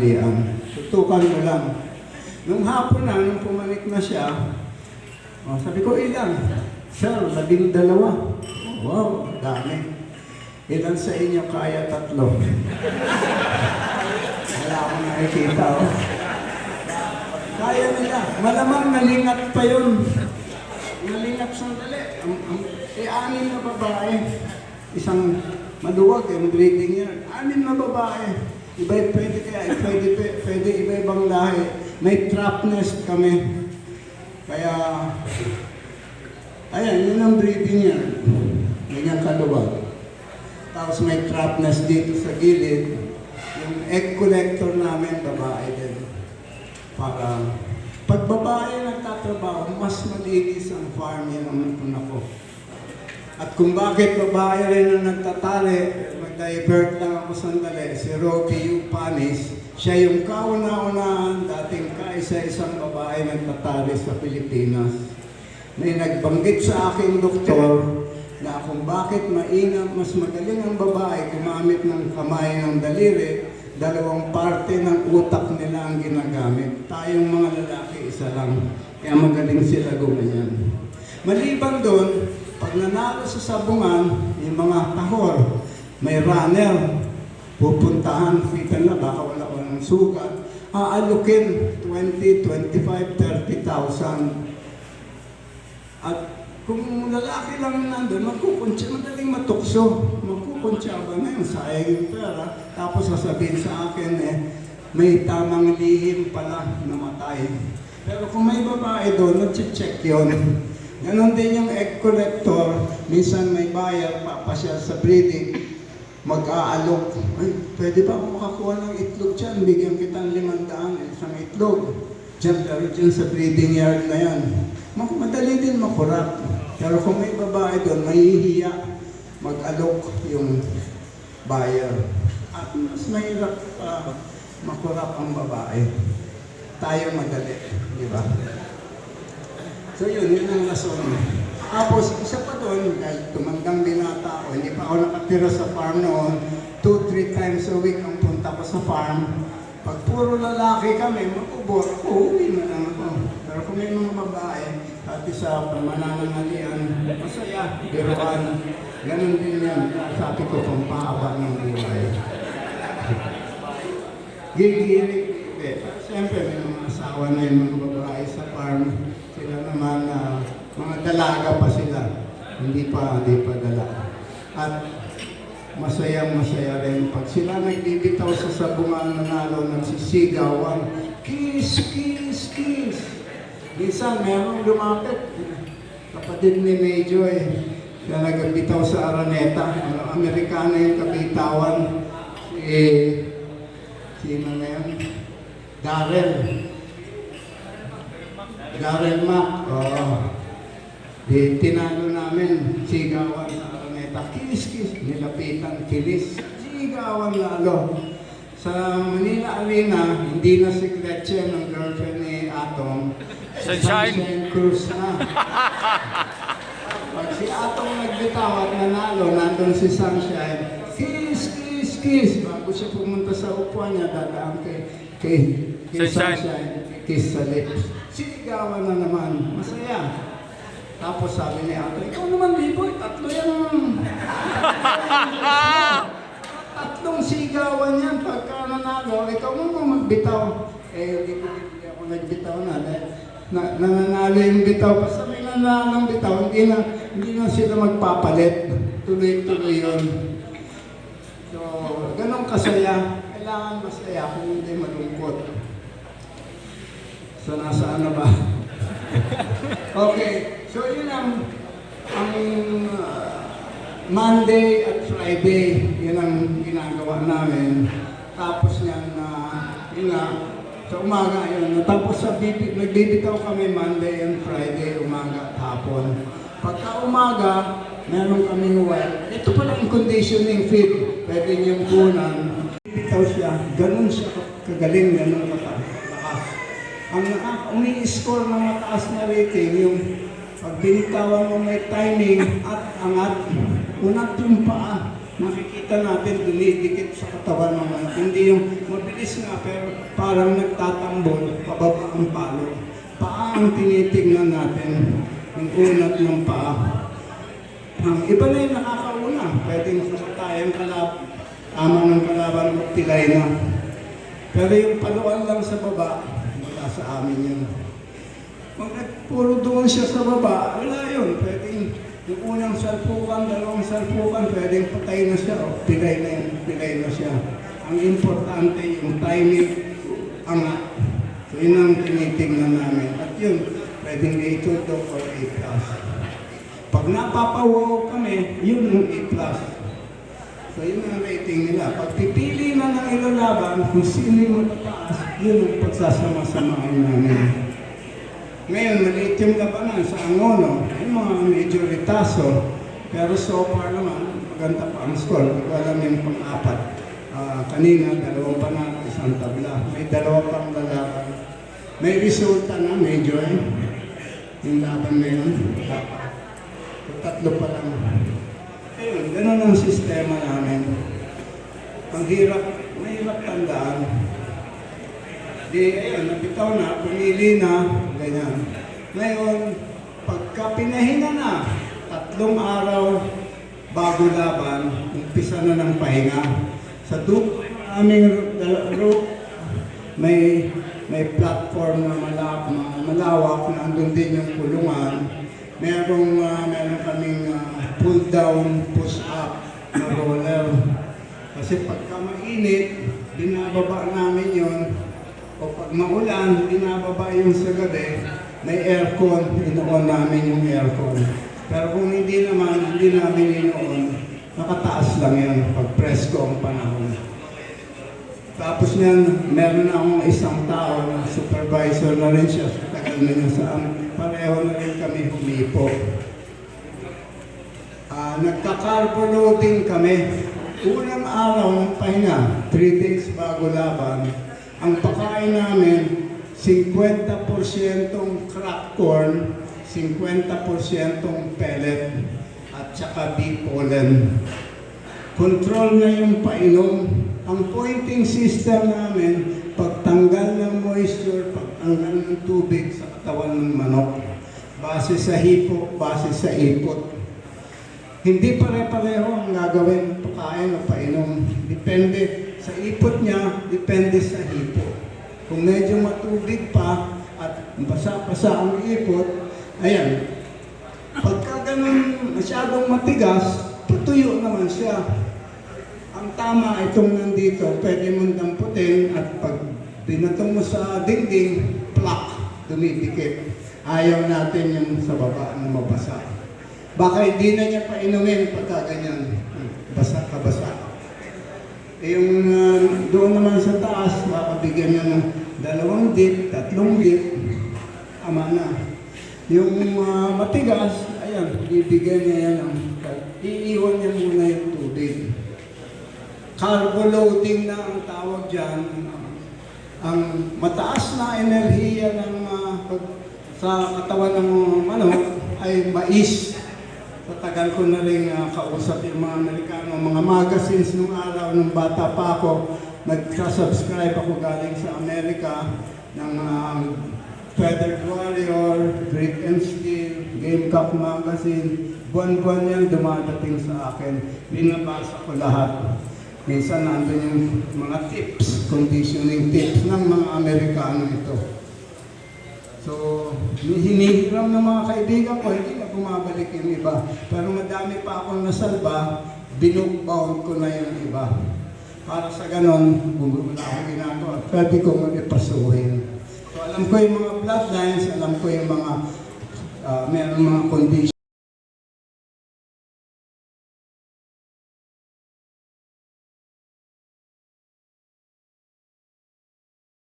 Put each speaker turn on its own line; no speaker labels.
tanghalian. Tutukan mo lang. Nung hapon na, nung pumalik na siya, oh, sabi ko, ilan? Sir, labing dalawa. Wow, dami. Ilan sa inyo kaya tatlo? Wala akong nakikita. Oh. Kaya nila. Malamang nalingat pa yun. Nalingat sandali. Ang, ang, eh, anim na babae. Isang maluwag, yung breeding yan. Anim na babae. Iba, pwede kaya, pwede, pwede iba-ibang lahi. May trap nest kami. Kaya, ayan, yun ang breeding yan. Ganyan kaluwag. Tapos may trap nest dito sa gilid. Yung egg collector namin, babae din. Para pag babae nagtatrabaho, mas malinis ang farm yan ang ko. At kung bakit babae rin ang nagtatali, mag-divert lang ako sandali, si Rocky U. Panis, siya yung kauna-unahan, dating kaisa-isang babae nagtatali sa Pilipinas. May nagbanggit sa aking doktor na kung bakit mainam, mas magaling ang babae gumamit ng kamay ng daliri, dalawang parte ng utak nila ang ginagamit. Tayong mga lalaki, isa lang. Kaya magaling sila gumanyan. Maliban doon, pag nanalo sa sabungan, yung mga tahor, may runner, pupuntahan, kita na, baka wala walang sugat, aalukin 20, 25, 30,000. At kung lalaki lang nandun, magkukunsya, madaling matukso. Magkukunsya ba na yun, sayang yung pera. Tapos sasabihin sa akin eh, may tamang lihim pala namatay. Pero kung may babae doon, nag-check yun. Ganon din yung egg collector, minsan may buyer, papasyal sa breeding, mag-aalok. Ay, pwede ba ako makakuha ng itlog dyan? Bigyan kitang limandaan, isang itlog. Diyan, dyan sa breeding yard na yan. Ma- Madali din makurap. Pero kung may babae doon, mahihiya mag-alok yung buyer. At mas mahirap uh, makurap ang babae. Tayo madali, di ba? So yun, yun ang lason. Tapos, isa pa doon, dahil binata ako, hindi pa ako nakatira sa farm noon, two, three times a week ang punta ko sa farm. Pag puro lalaki kami, mag-ubor ako, uwi na lang ako. Pero kung may mga babae, pati sa pamananangalian, masaya, biruan. Ganon din yan. Sabi ko, pampahaba ng buhay. Gigilig, eh. Siyempre, may mga asawa na yung mga babae sa farm. Sila naman, ah, mga dalaga pa sila. Hindi pa, hindi pa dala. At masayang masaya rin. Pag sila nagbibitaw sa sabungan nanalo, nagsisigawan, kiss, kiss, kiss. Minsan, merong lumapit. Kapatid ni Medyo eh. Siya nagbitaw sa Araneta. Ano, Amerikano yung kabitawan. Si, sino na yun? Darrell. Darrell Mac. Oo. Di, tinalo namin, sigawan sa Araneta. Kiss. Nilapitan, kilis. Sigawan lalo. Sa Manila Arena, hindi na si Gretchen ang girlfriend ni Atom. Si
Sunshine.
Sunshine Cruz na. Pag si Atong nagbitaw at nanalo, nandun si Sunshine. Kiss, kiss, kiss. Bago siya pumunta sa upuan niya, dadaan kay, kay, kay
Sunshine.
Sunshine. Kiss sa lips. Sigawan na naman. Masaya. Tapos sabi ni Atong, ikaw naman, Liboy, tatlo yan. Tatlong sigawan yan pagka nanalo, ikaw mo magbitaw. Eh, hindi ko hindi ako nagbitaw na. Dahil na, nananalo yung bitaw. Basta may nanalo ng bitaw, hindi na, hindi na sila magpapalit. Tuloy-tuloy yun. So, ganun kasaya. Kailangan masaya kung hindi malungkot. So, nasa ano ba? Okay. So, yun ang, ang uh, Monday at Friday, yun ang ginagawa namin. Tapos yan na, yun nga, sa umaga yun. Tapos sa bibi, nagbibitaw kami Monday and Friday, umaga at hapon. Pagka umaga, meron kami well. Ito pala yung conditioning feed. Pwede niyong kunan. Bitaw siya, ganun siya kagaling, ganun kataas. Ang umi-score ng mataas na rating, yung pag binitawan mo may timing at angat, unat yung paa. nakikita natin dumidikit sa katawan ng manok. Hindi yung mabilis nga pero parang nagtatambol, pababa ang palo. Paa ang tinitignan natin, yung unat ng paa. Ang iba na yung nakakauna, pwedeng kamatayang kalab, tama ng kalaban mo, pilay na. Pero yung paluan lang sa baba, sa amin yun. Kung nagpuro doon siya sa baba, wala yun. Pwedeng yung unang salpukan, dalawang salpukan, pwedeng patay na siya o pilay na yun, pilay na siya. Ang importante yung timing, angat. So yun ang tinitingnan namin. At yun, pwedeng A2 to or A+. Pag napapawaw kami, yun yung A+. So yun ang rating nila. Pag pipili na ng ilalaban, kung sino yung matataas, yun ang pagsasama-samahin namin. Ngayon, maliit yung labanan sa Angono, yung mga medyo ritaso. Pero so far naman, maganda pa ang score. Alam yung pang-apat. Ah, kanina, dalawang panalo, isang tabla. May dalawa pang lalaban. May resulta na, major. Yung laban na yun. Tatlo pa lang. Ayun, ganun ang sistema namin. Ang hirap, mahirap tandaan. Di, ayun, nabitaw na, pumili na, ganyan. Ngayon, pagka pinahinga na, tatlong araw bago laban, umpisa na ng pahinga. Sa ng aming route, may may platform na malawak, malawak na andun din yung kulungan. Merong, ah, meron kaming ah, pull down, push up na roller. Kasi pagka mainit, binababa namin yon o pag maulan, binababa yung sa gabi, may aircon, inoon namin yung aircon. Pero kung hindi naman, hindi namin inoon, nakataas lang yan pag presko ang panahon. Tapos niyan, meron akong isang tao na supervisor na rin siya. Tagal na sa amin. Pareho na rin kami humipo. Ah, nagka-carbo loading kami. Unang araw ng pahinga, 3 days bago laban, ang pakain namin, 50% cracked corn, 50% pellet, at saka bee pollen. Control na yung painom. Ang pointing system namin, pagtanggal ng moisture, pagtanggal ng tubig sa katawan ng manok. Base sa hipo, base sa ipot. Hindi pare-pareho ang gagawin pagkain o painom. Depende sa ipot niya, depende sa hipo. Kung medyo matubig pa at basa-basa ang ipot, ayan, pagka ganun masyadong matigas, tutuyo naman siya. Ang tama itong nandito, pwede mong damputin at pag binatong mo sa dingding, plak, dumidikit. Ayaw natin yung sa baba na mabasa. Baka hindi na niya painumin pagka ganyan. Basa ka basa. Eh, yung ah, doon naman sa taas, makabigyan niya ng dalawang dip, tatlong dip, ama na. Yung ah, matigas, ayan, bibigyan niya yan ng, iiwan niya muna yung tubig. Carbo loading na ang tawag dyan. Ang mataas na enerhiya ng pag- sa katawan ng manok ay mais. Sa tagal ko na rin ah, kausap yung mga Amerikano, mga magazines nung araw, nung bata pa ako, nagka-subscribe ako galing sa Amerika ng ah, Feathered Warrior, Great and Steel, Gamecock Magazine. Buwan-buwan yan dumadating sa akin. Binabasa ko lahat. Minsan nandun yung mga tips, conditioning tips ng mga Amerikano ito. So, hinihiram ng mga kaibigan ko, hindi na bumabalik yung iba. Pero madami pa akong nasalba, binukbound ko na yung iba. Para sa ganon, wala akong ginagawa, pwede ko mag-ipasuhin. So, alam ko yung mga bloodlines, alam ko yung mga, uh, meron mga conditions.